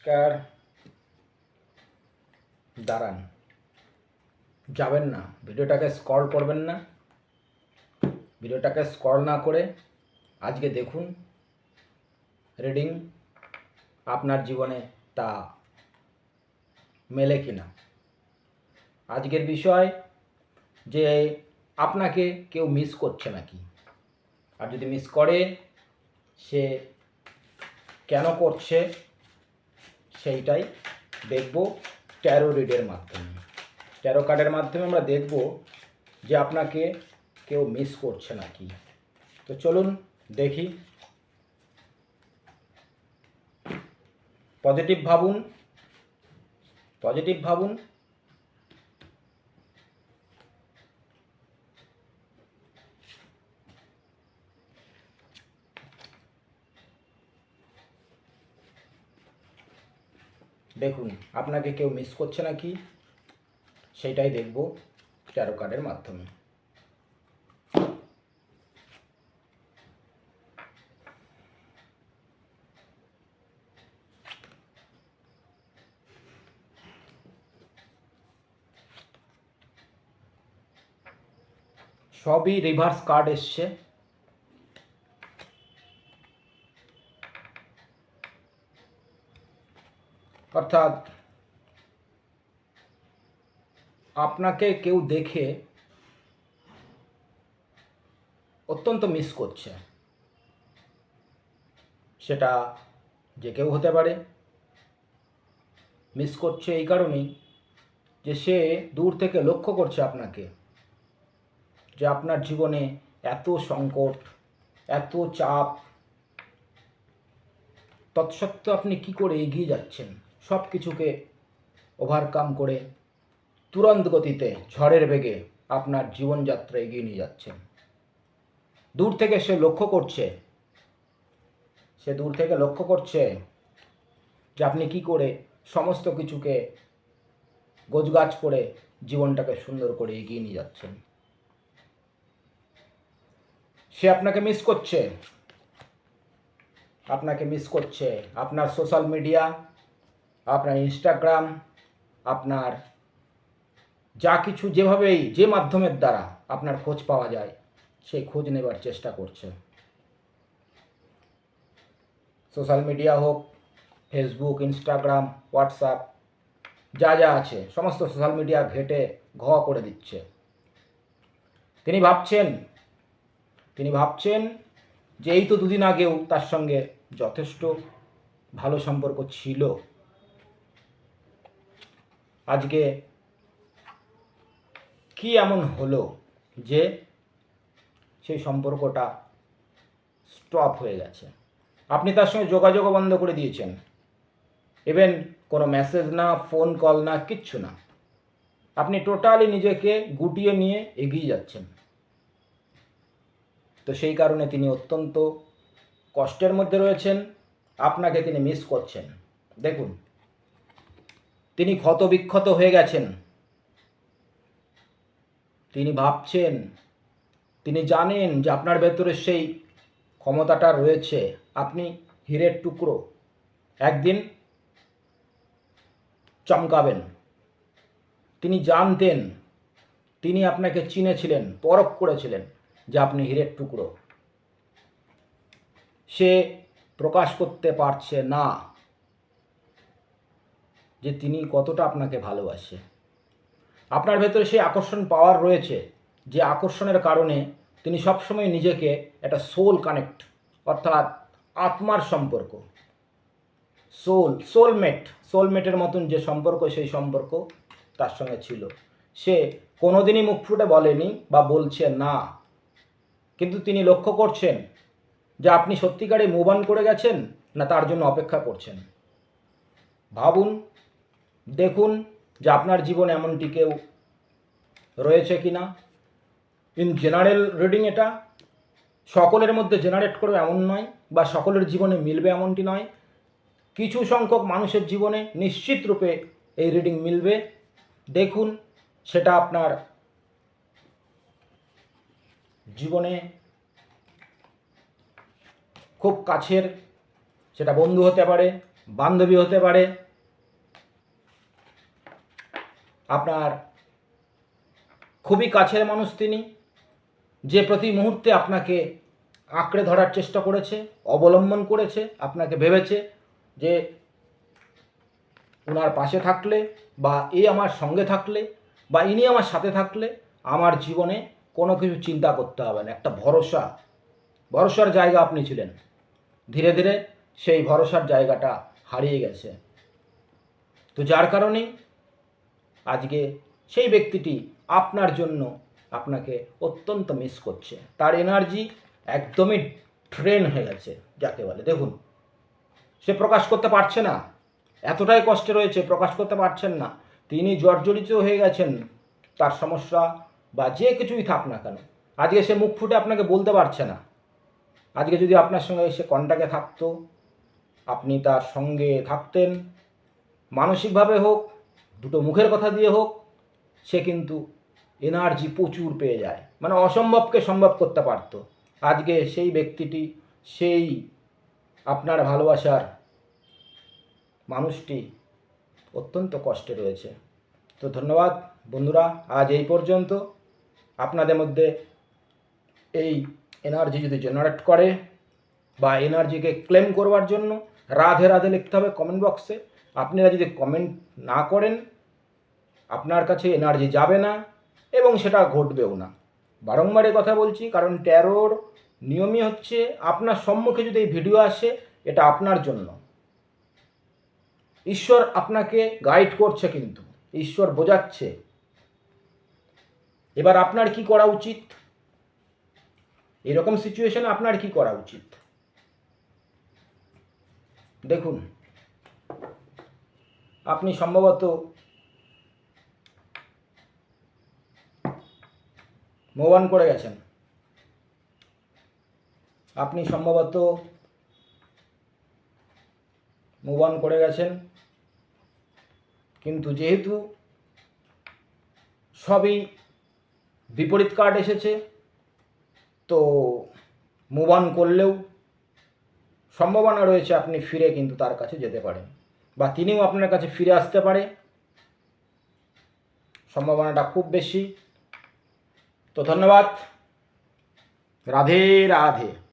নমস্কার। দাঁড়ান। যাবেন না। ভিডিওটাকে স্ক্রল করবেন না। ভিডিওটাকে স্ক্রল না করে আজকে দেখুন রিডিং আপনার জীবনে তা মেলে কিনা। আজকের বিষয় যে আপনাকে কেউ মিস করছে নাকি? আর যদি মিস করে, সে কেন করছে? সেইটাই দেখব ট্যারো রিডের মাধ্যমে। ট্যারো কার্ডের মাধ্যমে আমরা দেখব যে আপনাকে কেউ মিস করছে নাকি। তো চলুন দেখি। পজিটিভ ভাবুন। পজিটিভ ভাবুন। দেখুন, আপনাকে কেউ মিস করছে নাকি? সেটাই দেখব ট্যারো কার্ডের মাধ্যমে। সবই রিভার্স কার্ড এসছে। অর্থাৎ আপনাকে কেউ দেখে অত্যন্ত মিস করছে। সেটা যে কেউ হতে পারে। মিস করছে এই কারণেই যে সে দূর থেকে লক্ষ্য করছে আপনাকে যে আপনার জীবনে এত সংকট, এত চাপ, তৎসত্ত্বেও আপনি কি করে এগিয়ে যাচ্ছেন? সব কিছুকে ওভারকাম করে তুরন্ত গতিতে, ঝড়ের বেগে আপনার জীবনযাত্রা এগিয়ে নিয়ে যাচ্ছেন। দূর থেকে সে লক্ষ্য করছে, সে দূর থেকে লক্ষ্য করছে যে আপনি কি করে সমস্ত কিছুকে গোছগাছ করে জীবনটাকে সুন্দর করে এগিয়ে নিয়ে যাচ্ছেন। সে আপনাকে মিস করছে, আপনাকে মিস করছে, আপনার সোশ্যাল মিডিয়া আপনার ইনস্টাগ্রাম আপনার যা কিছু যেভাবেই, যে মাধ্যমের দ্বারা আপনার খোঁজ পাওয়া যায়, সেই খোঁজ নেবার চেষ্টা করছে। সোশ্যাল মিডিয়া হোক ফেসবুক ইনস্টাগ্রাম হোয়াটসঅ্যাপ যা যা আছে, সমস্ত সোশ্যাল মিডিয়া ঘেটে ঘ করে দিচ্ছে। তিনি ভাবছেন তিনি ভাবছেন যে এই তো দুদিন আগেও তার সঙ্গে যথেষ্ট ভালো সম্পর্ক ছিল। আজকে কি এমন হলো যে সেই সম্পর্কটা স্টপ হয়ে গেছে? আপনি তার সঙ্গে যোগাযোগও বন্ধ করে দিয়েছেন। ইভেন কোনো মেসেজ না ফোন কল না, কিচ্ছু না। আপনি টোটালি নিজেকে গুটিয়ে নিয়ে এগিয়ে যাচ্ছেন। তো সেই কারণে তিনি অত্যন্ত কষ্টের মধ্যে রয়েছেন। আপনাকে তিনি মিস করছেন। দেখুন তিনি ক্ষত বিক্ষত হয়ে গেছেন। তিনি ভাবছেন, তিনি জানেন যে আপনার ভেতরে সেই ক্ষমতাটা রয়েছে। আপনি হীরের টুকরো একদিন চমকাবেন। তিনি জানতেন, তিনি আপনাকে চিনেছিলেন, পরখ করেছিলেন যে আপনি হীরের টুকরো। সে প্রকাশ করতে পারছে না। যে তিনি কতটা আপনাকে ভালোবাসে। আপনার ভেতরে সেই আকর্ষণ পাওয়ার রয়েছে যে আকর্ষণের কারণে তিনি সবসময় নিজেকে একটা সোল কানেক্ট অর্থাৎ আত্মার সম্পর্ক। সোল সোলমেট সোলমেটের মতন যে সম্পর্ক, সেই সম্পর্ক তার সঙ্গে ছিল। সে কোনোদিনই মুখ ফুটে বলেনি বা বলছে না। কিন্তু তিনি লক্ষ্য করছেন যে আপনি সত্যিকারে মুভ অন করে গেছেন না তার জন্য অপেক্ষা করছেন। ভাবুন দেখুন যে আপনার জীবনে এমনটি কেউ রয়েছে কি না। ইন জেনারেল রিডিং এটা, সকলের মধ্যে জেনারেট করবে এমন নয় বা সকলের জীবনে মিলবে এমনটি নয়। কিছু সংখ্যক মানুষের জীবনে নিশ্চিত রূপে এই রিডিং মিলবে। দেখুন, সেটা আপনার জীবনে খুব কাছের, সেটা বন্ধু হতে পারে, বান্ধবী হতে পারে আপনার খুবই কাছের মানুষ তিনি, যে প্রতি মুহূর্তে আপনাকে আঁকড়ে ধরার চেষ্টা করেছে, অবলম্বন করেছে, আপনাকে ভেবেছে যে ওনার পাশে থাকলে বা এ আমার সঙ্গে থাকলে বা ইনি আমার সাথে থাকলে আমার জীবনে কোনো কিছু চিন্তা করতে হবে না। একটা ভরসা, ভরসার জায়গা আপনি ছিলেন। ধীরে ধীরে সেই ভরসার জায়গাটা হারিয়ে গেছে। তো যার কারণেই আজকে সেই ব্যক্তিটি আপনার জন্য আপনাকে অত্যন্ত মিস করছে। তার এনার্জি একদমই ট্রেন হয়ে গেছে, যাকে বলে। দেখুন, সে প্রকাশ করতে পারছে না। এতটাই কষ্টে রয়েছে, প্রকাশ করতে পারছেন না। তিনি জর্জরিত হয়ে গেছেন, তার সমস্যা বা যে কিছুই থাক না কেন। আজকে সে মুখ ফুটে আপনাকে বলতে পারছে না। আজকে যদি আপনার সঙ্গে সে কন্ট্যাক্টে থাকতো, আপনি তার সঙ্গে থাকতেন। মানসিকভাবে হোক দুটো মুখের কথা দিয়ে হোক, সে কিন্তু এনার্জি প্রচুর পেয়ে যায়। মানে অসম্ভবকে সম্ভব করতে পারতো। আজকে সেই ব্যক্তিটি, সেই আপনার ভালোবাসার মানুষটি অত্যন্ত কষ্টে রয়েছে। তো ধন্যবাদ বন্ধুরা, আজ এই পর্যন্ত। আপনাদের মধ্যে এই এনার্জি যদি জেনারেট করে বা এনার্জিকে ক্লেম করবার জন্য, রাধে রাধে লিখতে হবে কমেন্ট বক্সে। আপনারা যদি কমেন্ট না করেন, আপনার কাছে এনার্জি যাবে না এবং সেটা ঘটবেও না। বারংবার এ কথা বলছি, কারণ ট্যারোর নিয়মই হচ্ছে আপনার সম্মুখে যদি এই ভিডিও আসে, এটা আপনার জন্য। ঈশ্বর আপনাকে গাইড করছে কিন্তু, ঈশ্বর বোঝাচ্ছে। এবার আপনার কি করা উচিত? এরকম সিচুয়েশনে আপনার কি করা উচিত? দেখুন আপনি সম্ভবত মুভ অন করে গেছেন। আপনি সম্ভবত মুভ অন করে গেছেন। কিন্তু যেহেতু সবই বিপরীত কার্ড এসেছে, তো মুভ অন করলেও সম্ভাবনা রয়েছে আপনি ফিরে কিন্তু তার কাছে যেতে পারেন। বা তিনিও আপনার কাছে ফিরে আসতে পারে। সম্ভাবনাটা খুব বেশি। তো ধন্যবাদ। রাধে রাধে।